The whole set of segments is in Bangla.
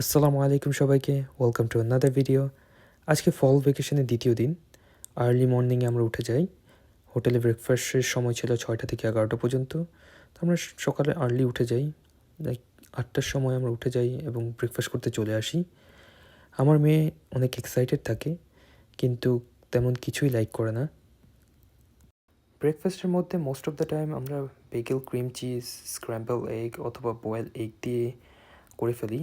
আসসালামু আলাইকুম সবাইকে ওয়েলকাম টু আনাদার ভিডিও আজকে ফল ভেকেশনের দ্বিতীয় দিন। আর্লি মর্নিংয়ে আমরা উঠে যাই। হোটেলে ব্রেকফাস্টের সময় ছিল ছয়টা থেকে এগারোটা পর্যন্ত। তো আমরা সকালে আর্লি উঠে যাই। লাইক আটটার সময় আমরা উঠে যাই এবং ব্রেকফাস্ট করতে চলে আসি। আমার মেয়ে অনেক এক্সাইটেড থাকে, কিন্তু তেমন কিছুই লাইক করে না। ব্রেকফাস্টের মধ্যে মোস্ট অফ দ্য টাইম আমরা bagel cream cheese scramble egg অথবা বয়েল এগ দিয়ে করে ফেলি।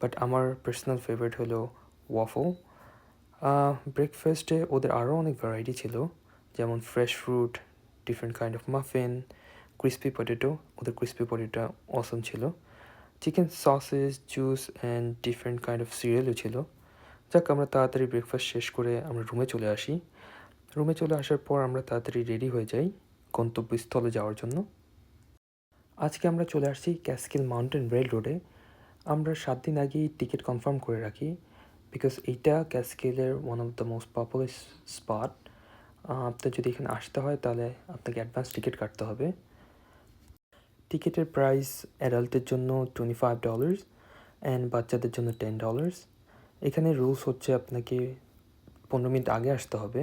বাট আমার পার্সোনাল ফেভারিট হলো ওয়াফল ব্রেকফাস্টে ওদের আরও অনেক ভ্যারাইটি ছিল। যেমন fresh fruit different kind of muffin crispy potato ওদের ক্রিসপি পটেটো অসম ছিল। Chicken sausage juice and different kind of সিরিয়ালও ছিল। যাক, আমরা তাড়াতাড়ি ব্রেকফাস্ট শেষ করে আমরা রুমে চলে আসি। রুমে চলে আসার পর আমরা তাড়াতাড়ি রেডি হয়ে যাই গন্তব্যস্থলে যাওয়ার জন্য। আজকে আমরা চলে আসছি ক্যাসকেল মাউন্টেন রেল রোডে আমরা সাত দিন আগেই টিকিট কনফার্ম করে রাখি বিকজ এইটা ক্যাসকেলের one of the most popular spot আপনার যদি এখানে আসতে হয় তাহলে আপনাকে অ্যাডভান্স টিকিট কাটতে হবে। টিকিটের প্রাইস অ্যাডাল্টের জন্য টোয়েন্টি ফাইভ ডলার্স অ্যান্ড বাচ্চাদের জন্য টেন ডলার্স এখানে রুলস হচ্ছে আপনাকে পনেরো মিনিট আগে আসতে হবে।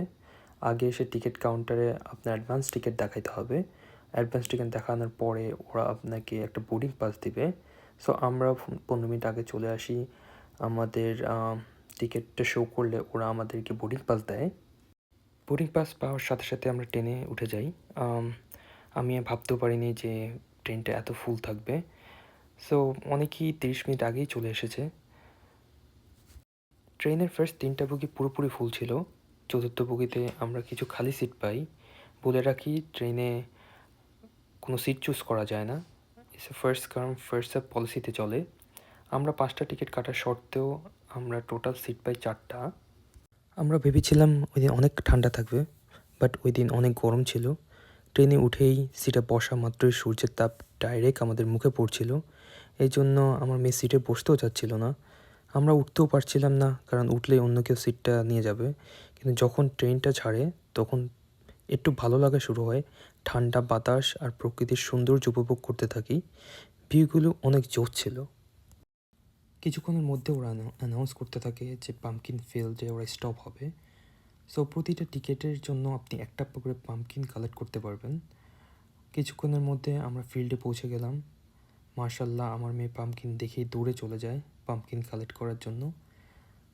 আগে এসে টিকিট কাউন্টারে আপনার অ্যাডভান্স টিকিট দেখাইতে হবে। অ্যাডভান্স টিকিট দেখানোর পরে ওরা আপনাকে একটা বোর্ডিং পাস দিবে। সো আমরা পনেরো মিনিট আগে চলে আসি। আমাদের টিকিটটা শো করলে ওরা আমাদেরকে বোর্ডিং পাস দেয়। বোর্ডিং পাস পাওয়ার সাথে সাথে আমরা ট্রেনে উঠে যাই। আমি ভাবতেও পারিনি যে ট্রেনটা এত ফুল থাকবে। সো অনেকেই তিরিশ মিনিট আগেই চলে এসেছে। ট্রেনের ফার্স্ট তিনটা বগি পুরোপুরি ফুল ছিল। চতুর্থ বগিতে আমরা কিছু খালি সিট পাই। বলে রাখি, ট্রেনে কোনো সিট চুজ করা যায় না। ফার্স্ট কারণ ফার্স্ট সাব পলিসিতে চলে। আমরা পাঁচটা টিকিট কাটার সত্ত্বেও আমরা টোটাল সিট পাই চারটা। আমরা ভেবেছিলাম ওই দিন অনেক ঠান্ডা থাকবে বাট ওই দিন অনেক গরম ছিল। ট্রেনে উঠেই সিটে বসা মাত্রই সূর্যের তাপ ডাইরেক্ট আমাদের মুখে পড়ছিল। এই জন্য আমার মেয়ে সিটে বসতেও চাচ্ছিল না। আমরা উঠতেও পারছিলাম না, কারণ উঠলেই অন্য কেউ সিটটা নিয়ে যাবে। কিন্তু যখন ট্রেনটা ছাড়ে, তখন একটু ভালো লাগা শুরু হয়। ঠান্ডা বাতাস আর প্রকৃতির সৌন্দর্য উপভোগ করতে থাকি। ভিউগুলো অনেক জোর ছিল। কিছুক্ষণের মধ্যে ওরা অ্যানাউন্স করতে থাকে যে পাম্পকিন ফিল্ডে ওরা স্টপ হবে। সো প্রতিটা টিকিটের জন্য আপনি একটা করে পাম্পকিন কালেক্ট করতে পারবেন। কিছুক্ষণের মধ্যে আমরা ফিল্ডে পৌঁছে গেলাম। মার্শাল্লাহ আমার মেয়ে পাম্পকিন দেখেই দৌড়ে চলে যায় পাম্পকিন কালেক্ট করার জন্য।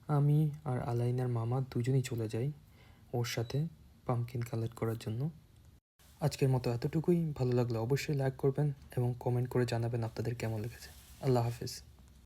আমি আর আলাইনার মামা দুজনেই চলে যাই ওর সাথে। পাম্পকিন কালেক্ট করার জন্য। আজকের মতো এতটুকুই। ভালো লাগলে অবশ্যই লাইক করবেন এবং কমেন্ট করে জানাবেন আপনাদের কেমন লেগেছে। আল্লাহ হাফিজ।